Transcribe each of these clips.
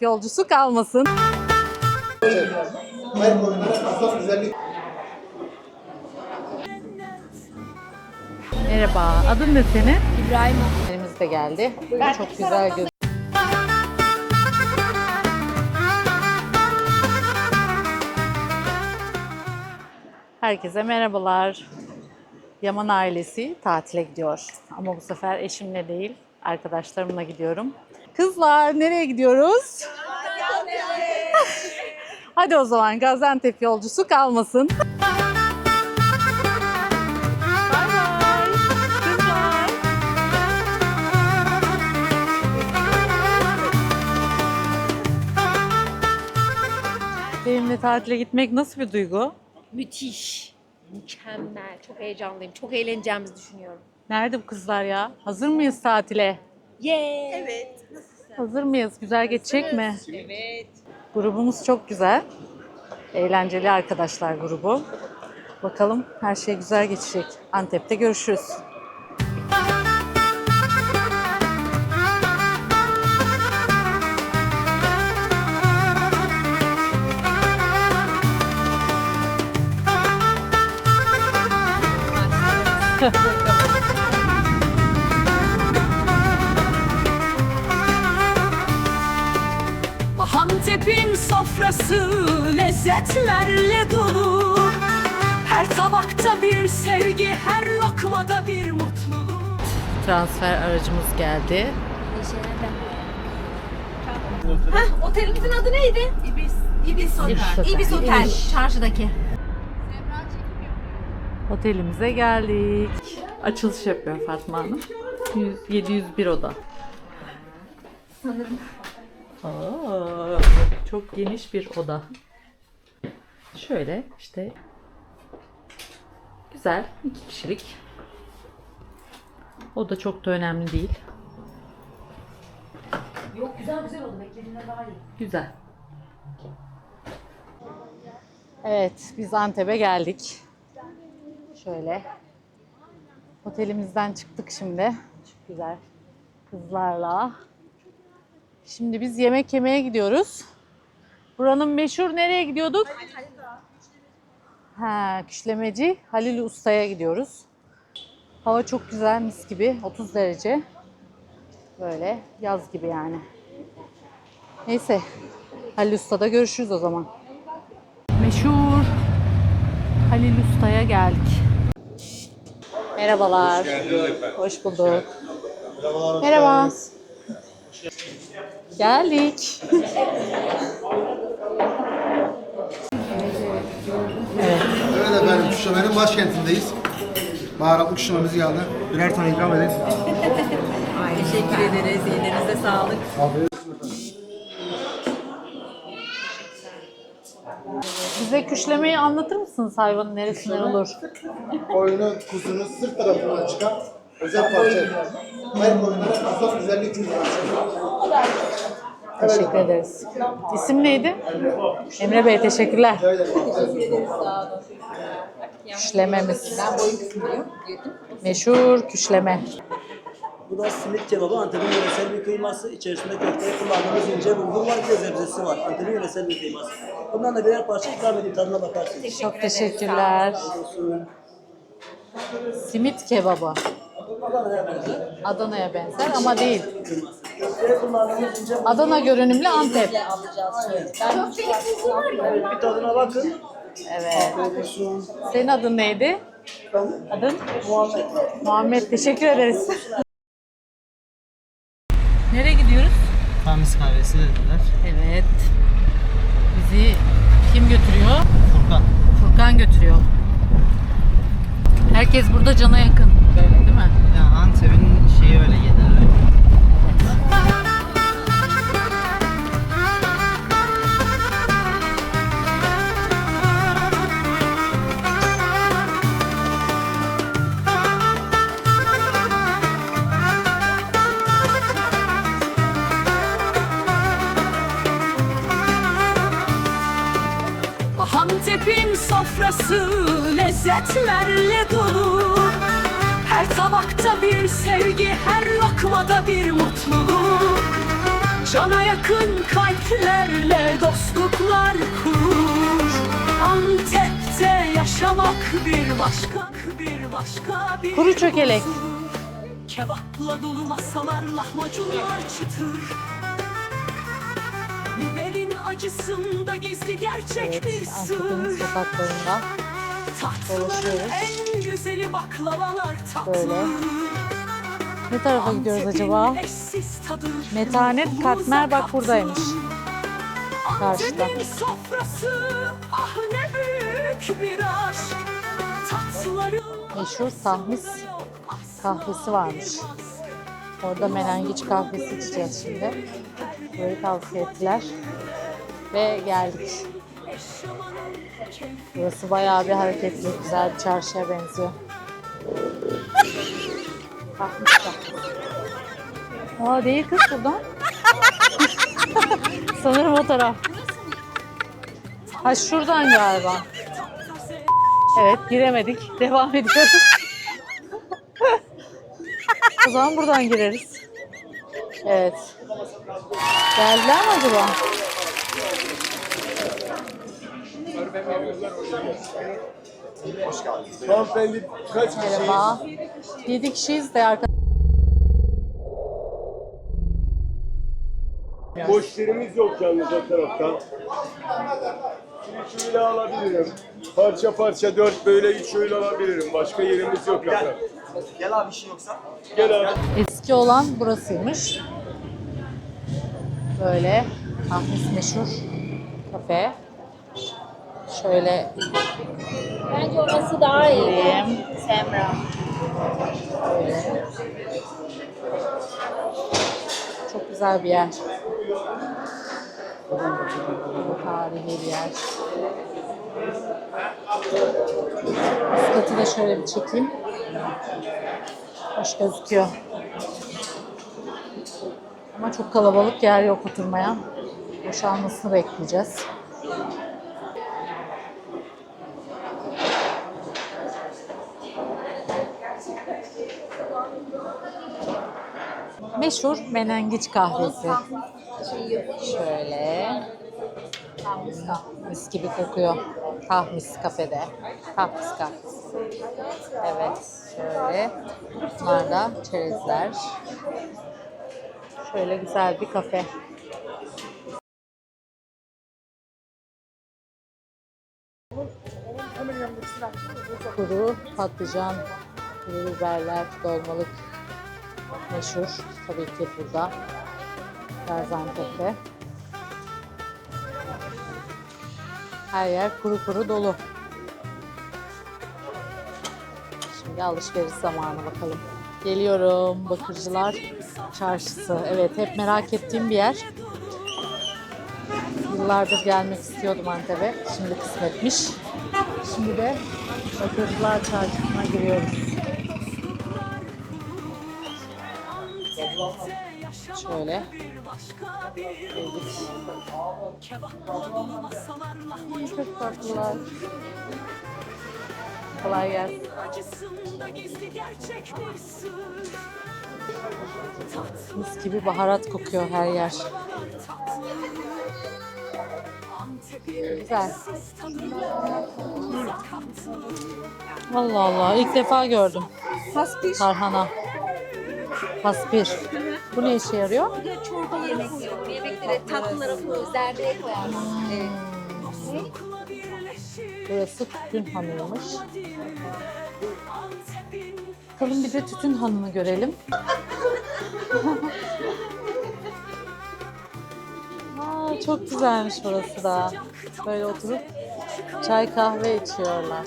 Yolcusu kalmasın. Hayır koyunlara kasap güzellik. Merhaba. Adın ne senin? İbrahim Elimiz de geldi. Çok güzel gözüküyor. Herkese merhabalar. Yaman ailesi tatile gidiyor. Ama bu sefer eşimle değil, arkadaşlarımla gidiyorum. Kızlar nereye gidiyoruz? Hadi o zaman Gaziantep yolcusu kalmasın. Benimle tatile gitmek nasıl bir duygu? müthiş. Mükemmel. Çok heyecanlıyım. Çok eğleneceğimizi düşünüyorum. Nerede bu kızlar ya? Hazır mıyız tatile? Yeah. Evet. Hazır mıyız? Güzel geçecek mi? Evet. Grubumuz çok güzel. Eğlenceli arkadaşlar grubu. Bakalım her şey güzel geçecek. Antep'te görüşürüz. Hantep'in sofrası lezzetlerle dolu Her tabakta bir sevgi, her lokmada bir mutluluk Transfer aracımız geldi. Otelimizin adı neydi? İbis. İbis Otel. Otel. İbis Otel. Çarşıdaki. Otelimize geldik. Açılış yapıyor Fatma Hanım. 100, 701 oda. Sanırım. Aa, çok geniş bir oda. Şöyle işte güzel iki kişilik. O da çok da önemli değil. Yok güzel güzel oldu. Beklediğimden daha iyi. Güzel. Evet, biz Antep'e geldik. Şöyle. Otelimizden çıktık şimdi. Çok güzel. Kızlarla. Şimdi biz yemek yemeye gidiyoruz. Buranın meşhur nereye gidiyorduk? Ha, küşlemeci Halil Usta'ya gidiyoruz. Hava çok güzel, mis gibi. 30 derece. Böyle yaz gibi yani. Neyse. Halil Usta'da görüşürüz o zaman. Meşhur Halil Usta'ya geldik. Merhabalar. Hoş bulduk. Merhaba. Geldik. Evet efendim Kuşlame'nin başkentindeyiz. Baharatlı kuşlamamız geldi. Birer tane ikram edin. Teşekkür ederiz. Ellerinize sağlık. Bize küşlemeyi anlatır mısınız hayvanın neresinden olur? Koyunun kuzunun sırt tarafından çıkan özel parça. Hayır koyunlara kasap güzellik kürü. Teşekkür ederiz. İsim neydi? Emre Bey teşekkürler. Küşlememiz. Ben boyun kısmındayım. Meşhur küşleme. Bu da simit kebabı Antep'in yöresel bir kıyması. İçerisinde köfteye kullandığımız ince bulgur var, zebzesi var. Antep'in yöresel bir kıyması. Bundan da birer parça ikram edeyim, tadına bakarsınız. Çok teşekkürler. Simit kebabı. Adana'ya benzer. Adana'ya benzer ama değil. Adana görünümlü Antep. Evet, bir tadına bakın. Evet. Senin adın neydi? Adın? Muhammed. Muhammed. Teşekkür ederiz. Nereye gidiyoruz? Tamis kahvesi dediler. Evet. Bizi kim götürüyor? Furkan. Furkan götürüyor. Herkes burada cana yakın. Böyle değil mi? Ya Antep'in şeyi öyle genelde. Hantep'in sofrası lezzetlerle tabakta bir sevgi, her lokmada bir mutluluk. Cana yakın kalplerle dostluklar kurur Antep'te yaşamak bir başka, bir başka bir Kuru çökelek. huzur. Kebapla dolu masalar, lahmacunlar çıtır. Biberin acısında gizli gerçek Evet, bir sır. sokaklarında Tatlıların en güzeli baklavalar tatlı Böyle. Ne tarafa gidiyoruz acaba? Metanet Katmer bak buradaymış. Karşıda. Ah ne büyük bir aşk Tatlıları Meşhur tahmis kahvesi varmış. Orada menengiç kahvesi içeceğiz şimdi. Burayı tavsiye ettiler. Ve geldik. Burası bayağı bir hareketli, güzel bir çarşıya benziyor. Kahvesi. Aa değil kız buradan. Sanırım o taraf. Ha şuradan galiba. Evet giremedik. Devam ediyoruz. o zaman buradan gireriz. Evet. Geldiler mi acaba? Hanımefendi kaç kişiyiz? Merhaba. 7 kişiyiz de arka... Boş yerimiz yok yalnız o tarafta. Üç öyle alabilirim. Parça parça dört böyle üç öyle alabilirim. Başka yerimiz yok efendim. Gel abi bir şey yoksa. Gel abi. Eski olan burasıymış. Böyle Ahmet meşhur kafe. Şöyle Bence orası daha iyi. Semra. Böyle. Çok güzel bir yer. Tarihi bir yer. Üst katı da şöyle bir çekeyim. Hoş gözüküyor. Ama çok kalabalık yer yok oturmaya. Boşalmasını bekleyeceğiz. Meşhur menengiç kahvesi. Şöyle. Mis gibi kokuyor. Kahmis kafede. Kahmis kahvesi. Evet. Şöyle. Bunlar da çerezler. Şöyle güzel bir kafe. Kuru patlıcan, kuru biberler, dolmalık meşhur. Tabii ki burada. Gaziantep'te. Her yer kuru kuru dolu. Şimdi alışveriş zamanı bakalım. Geliyorum. Bakırcılar Çarşısı. Evet hep merak ettiğim bir yer. Yıllardır gelmek istiyordum Antep'e. Şimdi kısmetmiş. Şimdi de Bakırcılar Çarşısı'na giriyoruz. Şöyle. Geldik. Çok tatlılar. Kolay gelsin. Mis gibi baharat kokuyor her yer. Güzel. Allah Allah ilk defa gördüm. Tarhana. Paspir. Bu ne işe yarıyor? Çorbaları koyuyor. Yemeklere, tatlılara koyuyor. Zerdeğe koyarsın. Evet. Burası tütün hanıymış. Bakalım bir de tütün hanını görelim. Aa, çok güzelmiş burası da. Böyle oturup çay kahve içiyorlar.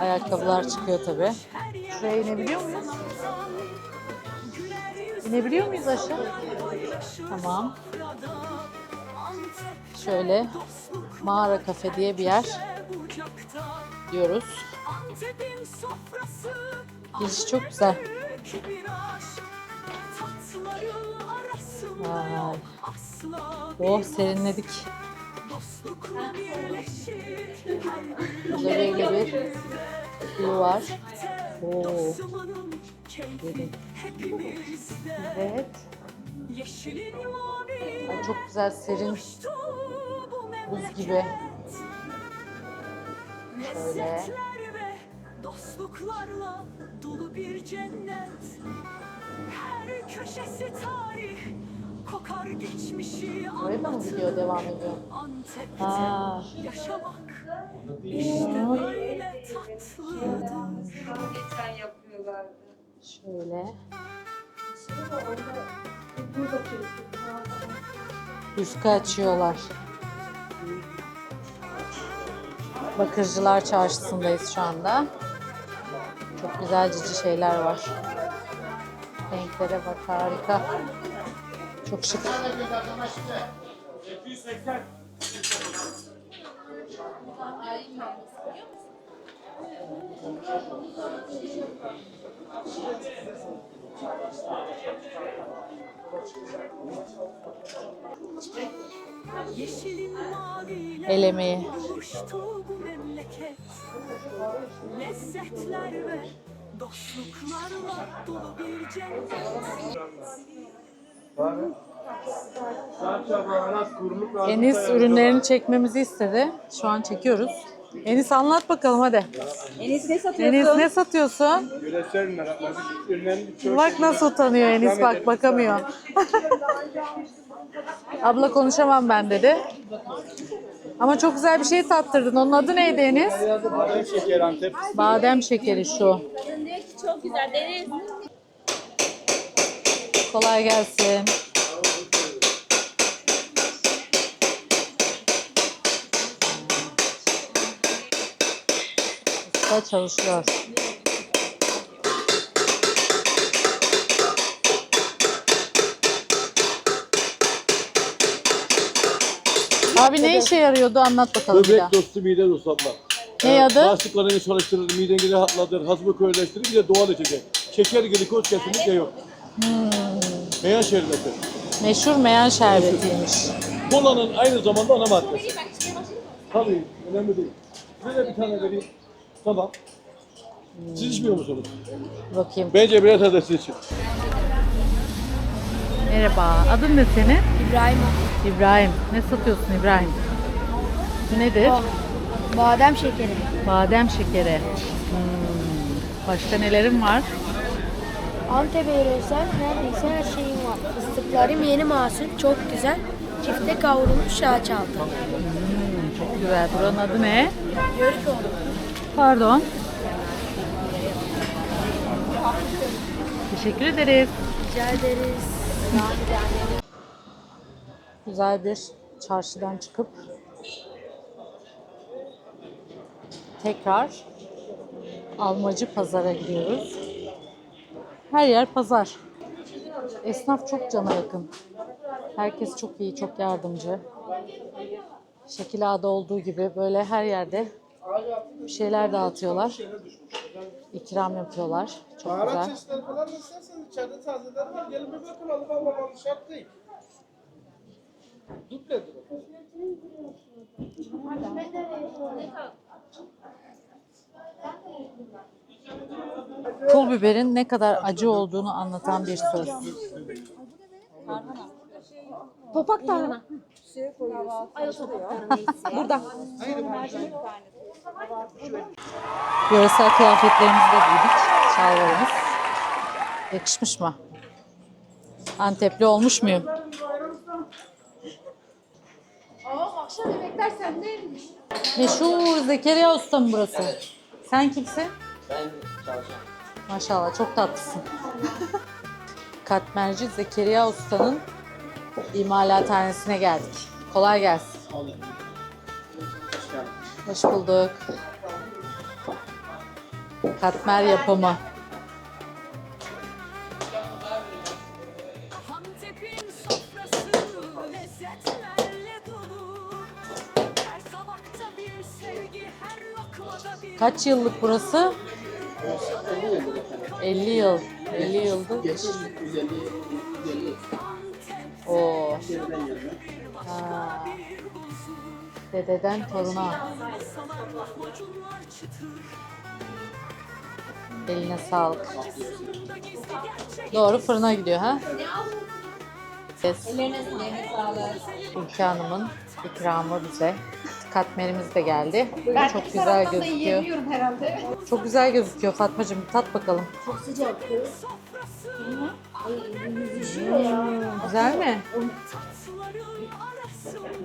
Ayakkabılar çıkıyor tabi. Şuraya inebiliyor muyuz? İnebiliyor muyuz aşağı? Tamam. Şöyle mağara kafe diye bir yer diyoruz. Girişi çok güzel. Vay. Oh serinledik. böyle bir suyu var. Oo, keyfi hepimizde Evet. Yeşilin mavi Ay, çok güzel serin buz gibi. Ve dostluklarla dolu bir cennet. Her köşesi tarih, kokar geçmişi Oraya da mı gidiyor devam ediyor? Antep'te yaşamak işte böyle tatlıdır. Şöyle. Üskü açıyorlar. Bakırcılar Çarşısı'ndayız şu anda. Çok güzel cici şeyler var. Renklere bak harika. Çok şık. 280. El emeği. Lezzetler ve dostluklarla dolu bir cennet. Enis ürünlerini çekmemizi istedi. Şu an çekiyoruz. Enis anlat bakalım hadi. Enes ne satıyorsun? Enis ne satıyorsun? Yöresel merakları önemli çok Bak nasıl utanıyor Enis bak bakamıyor. Abla konuşamam ben dedi. Ama çok güzel bir şey tattırdın. Onun adı neydi Enis? Badem şeker Antep. Badem şekeri şu. Çok güzel Deniz. Kolay gelsin. Usta çalışıyor. Abi ne işe yarıyordu anlat bakalım bir daha. Böbrek dostu, mide dostu abla. Ne adı? Bağışıklarını çalıştırır, mideni rahatlatır, hazmı kolaylaştırır, bir de doğal içecek. Şeker, glikoz kesinlikle yok. Hmm. Meyan şerbeti. Meşhur meyan şerbetiymiş. Kolanın aynı zamanda ana maddesi. Tabii, önemli değil. Size de bir tane vereyim. Tamam. Siz içmiyor musunuz? Bakayım. Bence de siz için. Merhaba. Adın ne senin? İbrahim İbrahim. Ne satıyorsun İbrahim? Bu nedir? badem şekeri. Badem şekeri. Hmm. Başka nelerin var? Antep'e yöresel neredeyse her şeyim var. Fıstıklarım yeni mahsul, çok güzel. Çifte kavrulmuş şaç altı. Hmm, çok güzel. Buranın adı ne? Yörük Pardon. Teşekkür ederiz. Rica ederiz. Güzel bir çarşıdan çıkıp tekrar Almacı pazara gidiyoruz. Her yer pazar. Esnaf çok cana yakın. Herkes çok iyi, çok yardımcı. Şekil A'da olduğu gibi böyle her yerde bir şeyler dağıtıyorlar. İkram yapıyorlar. Çok Baharat güzel. çeşitleri falan da isterseniz içeride tazeler var. Gelin bir bakın alıp almamanız şart değil. Dupledir o. Pul biberin ne kadar acı olduğunu anlatan bir söz. Topak tarhana. Burada. Yöresel kıyafetlerimizi de giydik. Şalvarımız. Yakışmış mı? Antepli olmuş muyum? Meşhur Zekeriya Usta mı burası? Sen kimsin? Ben çalışıyorum. Maşallah çok tatlısın. Katmerci Zekeriya Usta'nın imalathanesine geldik. Kolay gelsin. Hoş bulduk. Katmer yapımı. Kaç yıllık burası? 50 yıl. 50 yıldır. Dededen toruna. Eline sağlık. Doğru fırına gidiyor ha? Ülke Hanım'ın ikramı bize. Katmerimiz de geldi. Çok güzel gözüküyor. herhalde. Çok güzel gözüküyor Fatmacığım. Tat bakalım. Çok sıcak kız. Hmm, güzel mi?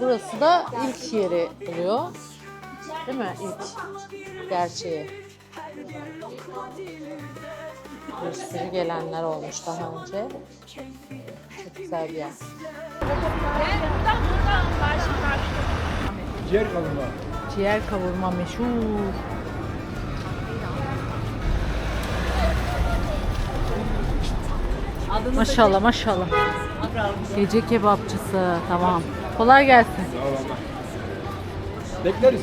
Burası da ilk yeri oluyor. Değil mi? İlk gerçeği. Bir sürü gelenler olmuş daha önce. Çok güzel bir yer. Ciğer kavurma. Ciğer kavurma meşhur. Maşallah maşallah. Gece kebapçısı tamam. Kolay gelsin. Bekleriz.